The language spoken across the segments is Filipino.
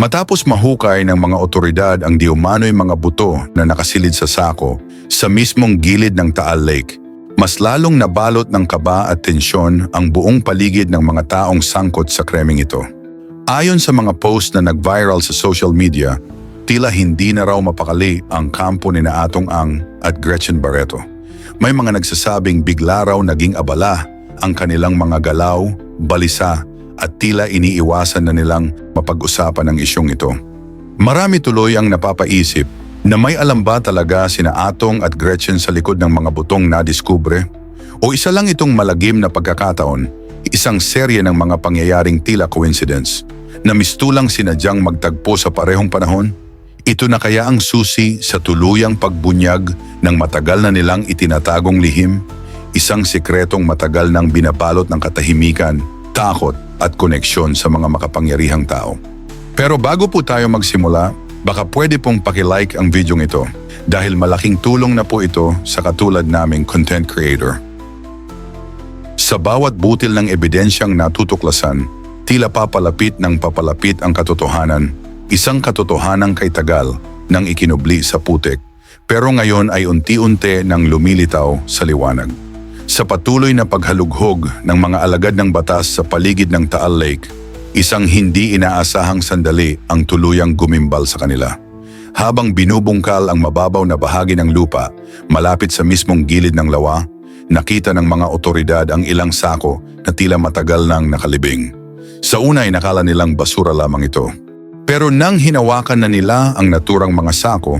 Matapos mahukay ng mga otoridad ang diumano'y mga buto na nakasilid sa sako sa mismong gilid ng Taal Lake, mas lalong nabalot ng kaba at tensyon ang buong paligid ng mga taong sangkot sa kremeng ito. Ayon sa mga post na nag-viral sa social media, tila hindi na raw mapakali ang kampo ni na Atong Ang at Gretchen Barreto. May mga nagsasabing bigla raw naging abala ang kanilang mga galaw, balisa at tila iniiwasan na nilang mapag-usapan ang isyong ito. Marami tuloy ang napapaisip na may alam ba talaga sina Atong at Gretchen sa likod ng mga butong nadiskubre? O isa lang itong malagim na pagkakataon, isang serye ng mga pangyayaring tila coincidence na mistulang sinadyang magtagpo sa parehong panahon? Ito na kaya ang susi sa tuluyang pagbunyag ng matagal na nilang itinatagong lihim? Isang sikretong matagal nang binabalot ng katahimikan, takot at koneksyon sa mga makapangyarihang tao. Pero bago po tayo magsimula, baka pwede pong pakilike ang video ito dahil malaking tulong na po ito sa katulad naming content creator. Sa bawat butil ng ebidensyang natutuklasan, tila papalapit ng papalapit ang katotohanan, isang katotohanang kay tagal nang ikinubli sa putek, pero ngayon ay unti-unti nang lumilitaw sa liwanag. Sa patuloy na paghalughog ng mga alagad ng batas sa paligid ng Taal Lake, isang hindi inaasahang sandali ang tuluyang gumimbal sa kanila. Habang binubungkal ang mababaw na bahagi ng lupa, malapit sa mismong gilid ng lawa, nakita ng mga otoridad ang ilang sako na tila matagal nang nakalibing. Sa una ay nakala nilang basura lamang ito. Pero nang hinawakan na nila ang naturang mga sako,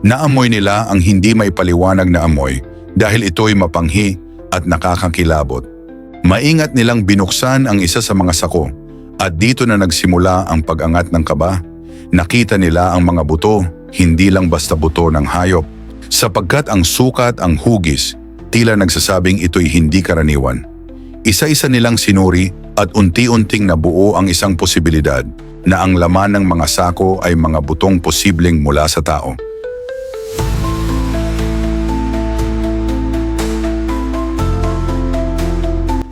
naamoy nila ang hindi may paliwanag na amoy dahil ito'y mapanghi at nakakakilabot. Maingat nilang binuksan ang isa sa mga sako at dito na nagsimula ang pag-angat ng kaba. Nakita nila ang mga buto, hindi lang basta buto ng hayop, sapagkat ang sukat ang hugis, tila nagsasabing ito'y hindi karaniwan. Isa-isa nilang sinuri at unti-unting nabuo ang isang posibilidad na ang laman ng mga sako ay mga butong posibleng mula sa tao.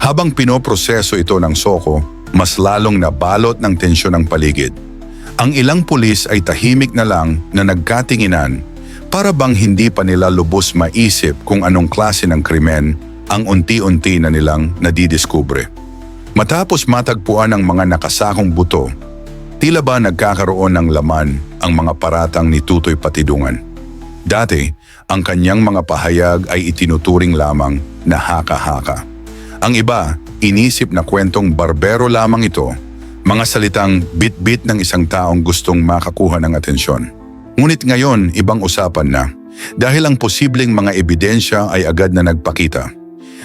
Habang pinoproseso ito ng Soko, mas lalong nabalot ng tensyon ang paligid. Ang ilang pulis ay tahimik na lang na nagkatinginan para bang hindi pa nila lubos maisip kung anong klase ng krimen ang unti-unti na nilang nadidiskubre. Matapos matagpuan ang mga nakasakong buto, tila ba nagkakaroon ng laman ang mga paratang ni Tutoy Patidungan. Dati, ang kanyang mga pahayag ay itinuturing lamang na haka-haka. Ang iba, inisip na kwentong barbero lamang ito, mga salitang bit-bit ng isang taong gustong makakuha ng atensyon. Ngunit ngayon, ibang usapan na, dahil ang posibleng mga ebidensya ay agad na nagpakita.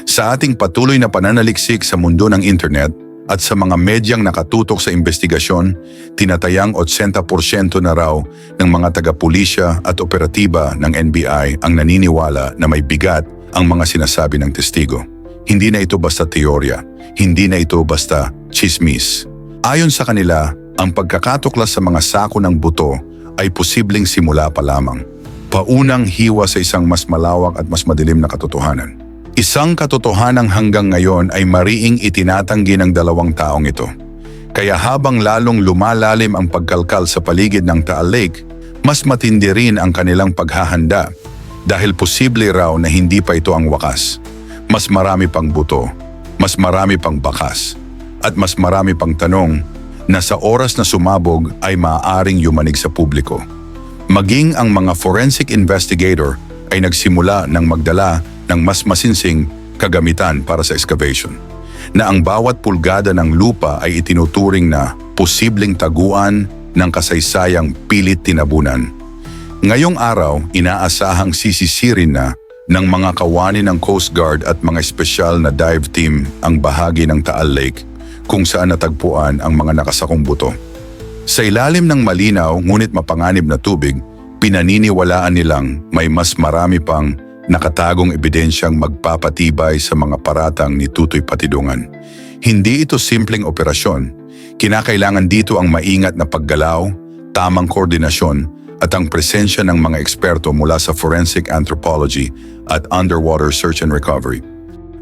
Sa ating patuloy na pananaliksik sa mundo ng internet at sa mga medyang nakatutok sa investigasyon, tinatayang 80% na raw ng mga taga-pulisya at operatiba ng NBI ang naniniwala na may bigat ang mga sinasabi ng testigo. Hindi na ito basta teorya, hindi na ito basta chismis. Ayon sa kanila, ang pagkakatuklas sa mga sako ng buto ay posibleng simula pa lamang. Paunang hiwa sa isang mas malawak at mas madilim na katotohanan. Isang katotohanang hanggang ngayon ay mariing itinatanggi ng dalawang taong ito. Kaya habang lalong lumalalim ang pagkalkal sa paligid ng Taal Lake, mas matindi rin ang kanilang paghahanda dahil posible raw na hindi pa ito ang wakas mas marami pang buto, mas marami pang bakas, at mas marami pang tanong na sa oras na sumabog ay maaaring yumanig sa publiko. Maging ang mga forensic investigator ay nagsimula ng magdala ng mas masinsing kagamitan para sa excavation, na ang bawat pulgada ng lupa ay itinuturing na posibleng taguan ng kasaysayang pilit tinabunan. Ngayong araw, inaasahang sisisirin na ng mga kawani ng Coast Guard at mga espesyal na dive team ang bahagi ng Taal Lake kung saan natagpuan ang mga nakasakong buto. Sa ilalim ng malinaw ngunit mapanganib na tubig, pinaniniwalaan nilang may mas marami pang nakatagong ebidensyang magpapatibay sa mga paratang ni Tutoy Patidungan. Hindi ito simpleng operasyon. Kinakailangan dito ang maingat na paggalaw, tamang koordinasyon at ang presensya ng mga eksperto mula sa forensic anthropology at underwater search and recovery.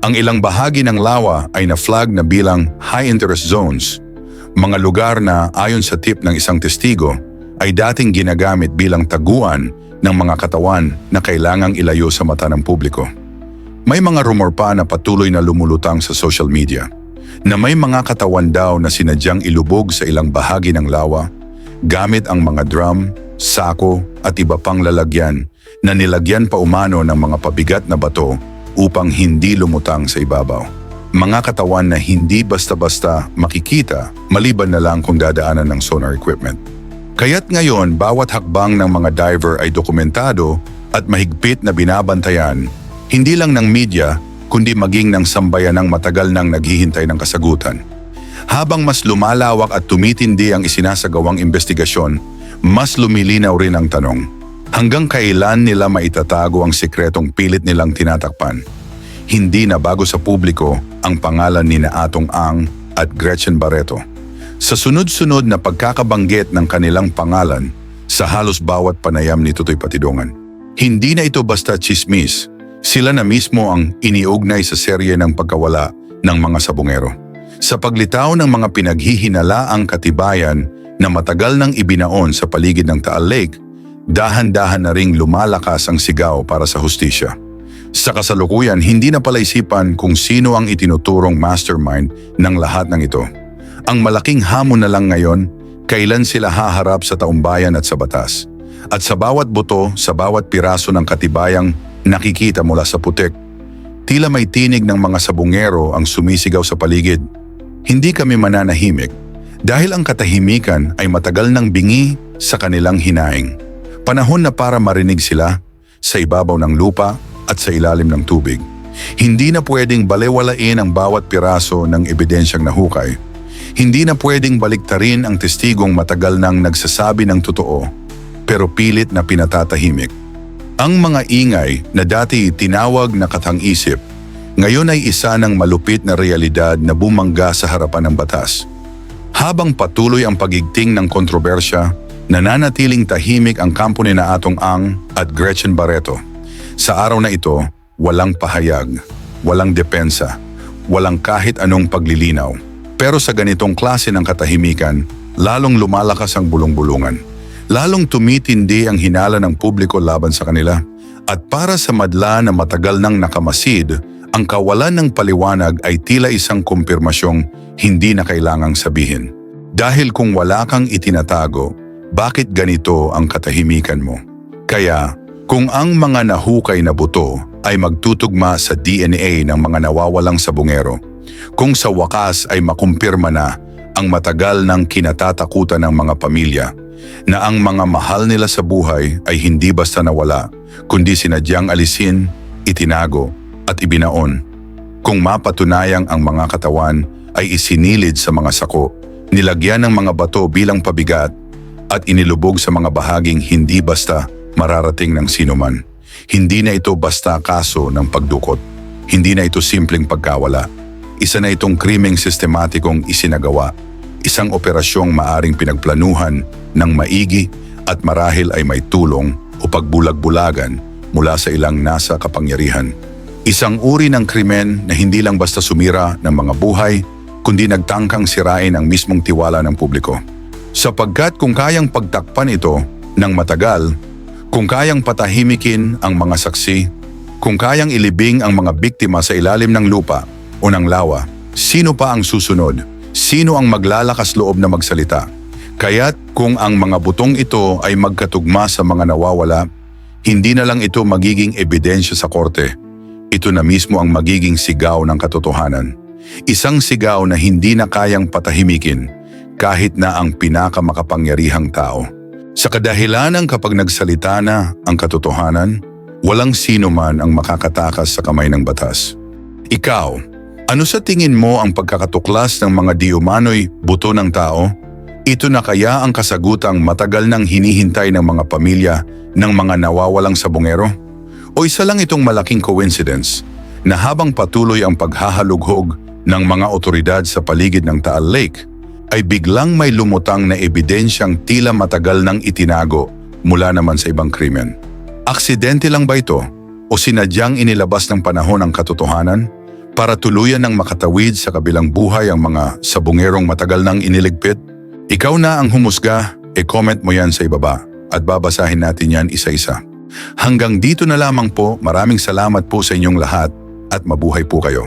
Ang ilang bahagi ng lawa ay na-flag na bilang high interest zones, Mga lugar na ayon sa tip ng isang testigo ay dating ginagamit bilang taguan ng mga katawan na kailangang ilayo sa mata ng publiko. May mga rumor pa na patuloy na lumulutang sa social media na may mga katawan daw na sinadyang ilubog sa ilang bahagi ng lawa gamit ang mga drum, sako at iba pang lalagyan na nilagyan pa umano ng mga pabigat na bato upang hindi lumutang sa ibabaw. Mga katawan na hindi basta-basta makikita maliban na lang kung dadaanan ng sonar equipment. Kaya't ngayon bawat hakbang ng mga diver ay dokumentado at mahigpit na binabantayan hindi lang ng media kundi maging ng sambayan ng matagal nang naghihintay ng kasagutan. Habang mas lumalawak at tumitindi ang isinasagawang investigasyon, mas lumilinaw rin ang tanong. Hanggang kailan nila maitatago ang sikretong pilit nilang tinatakpan? Hindi na bago sa publiko ang pangalan ni na Atong Ang at Gretchen Barreto. Sa sunod-sunod na pagkakabanggit ng kanilang pangalan sa halos bawat panayam ni Tutoy Patidongan. Hindi na ito basta chismis, sila na mismo ang iniugnay sa serye ng pagkawala ng mga sabungero. Sa paglitaw ng mga pinaghihinalaang katibayan na matagal nang ibinaon sa paligid ng Taal Lake, dahan-dahan na ring lumalakas ang sigaw para sa hustisya. Sa kasalukuyan, hindi na palaisipan kung sino ang itinuturong mastermind ng lahat ng ito. Ang malaking hamon na lang ngayon, kailan sila haharap sa taumbayan at sa batas. At sa bawat buto, sa bawat piraso ng katibayang nakikita mula sa putik, tila may tinig ng mga sabungero ang sumisigaw sa paligid. Hindi kami mananahimik dahil ang katahimikan ay matagal nang bingi sa kanilang hinaing. Panahon na para marinig sila sa ibabaw ng lupa at sa ilalim ng tubig. Hindi na pwedeng balewalain ang bawat piraso ng ebidensyang nahukay. Hindi na pwedeng baliktarin ang testigong matagal nang nagsasabi ng totoo, pero pilit na pinatatahimik. Ang mga ingay na dati tinawag na katang-isip, ngayon ay isa ng malupit na realidad na bumangga sa harapan ng batas. Habang patuloy ang pagigting ng kontrobersya, nananatiling tahimik ang kampo ni na Ang at Gretchen Barreto. Sa araw na ito, walang pahayag, walang depensa, walang kahit anong paglilinaw. Pero sa ganitong klase ng katahimikan, lalong lumalakas ang bulong-bulungan. Lalong tumitindi ang hinala ng publiko laban sa kanila. At para sa madla na matagal nang nakamasid, ang kawalan ng paliwanag ay tila isang kumpirmasyong hindi na kailangang sabihin. Dahil kung wala kang itinatago, bakit ganito ang katahimikan mo? Kaya, kung ang mga nahukay na buto ay magtutugma sa DNA ng mga nawawalang sabungero, kung sa wakas ay makumpirma na ang matagal ng kinatatakutan ng mga pamilya, na ang mga mahal nila sa buhay ay hindi basta nawala, kundi sinadyang alisin, itinago at ibinaon. Kung mapatunayang ang mga katawan ay isinilid sa mga sako, nilagyan ng mga bato bilang pabigat at inilubog sa mga bahaging hindi basta mararating ng sinuman. Hindi na ito basta kaso ng pagdukot. Hindi na ito simpleng pagkawala. Isa na itong krimeng sistematikong isinagawa. Isang operasyong maaring pinagplanuhan ng maigi at marahil ay may tulong o pagbulag-bulagan mula sa ilang nasa kapangyarihan. Isang uri ng krimen na hindi lang basta sumira ng mga buhay, kundi nagtangkang sirain ang mismong tiwala ng publiko. Sapagkat kung kayang pagtakpan ito ng matagal, kung kayang patahimikin ang mga saksi, kung kayang ilibing ang mga biktima sa ilalim ng lupa o ng lawa, sino pa ang susunod? Sino ang maglalakas loob na magsalita? Kaya't kung ang mga butong ito ay magkatugma sa mga nawawala, hindi na lang ito magiging ebidensya sa korte. Ito na mismo ang magiging sigaw ng katotohanan. Isang sigaw na hindi na kayang patahimikin kahit na ang pinakamakapangyarihang tao. Sa kadahilanan kapag nagsalita na ang katotohanan, walang sino man ang makakatakas sa kamay ng batas. Ikaw, ano sa tingin mo ang pagkakatuklas ng mga diumano'y buto ng tao? Ito na kaya ang kasagutang matagal nang hinihintay ng mga pamilya ng mga nawawalang sabongero? O isa lang itong malaking coincidence na habang patuloy ang paghahalughog ng mga otoridad sa paligid ng Taal Lake, ay biglang may lumutang na ebidensyang tila matagal nang itinago mula naman sa ibang krimen. Aksidente lang ba ito o sinadyang inilabas ng panahon ang katotohanan? para tuluyan ng makatawid sa kabilang buhay ang mga sabungerong matagal nang iniligpit? Ikaw na ang humusga, e-comment mo yan sa ibaba at babasahin natin yan isa-isa. Hanggang dito na lamang po, maraming salamat po sa inyong lahat at mabuhay po kayo.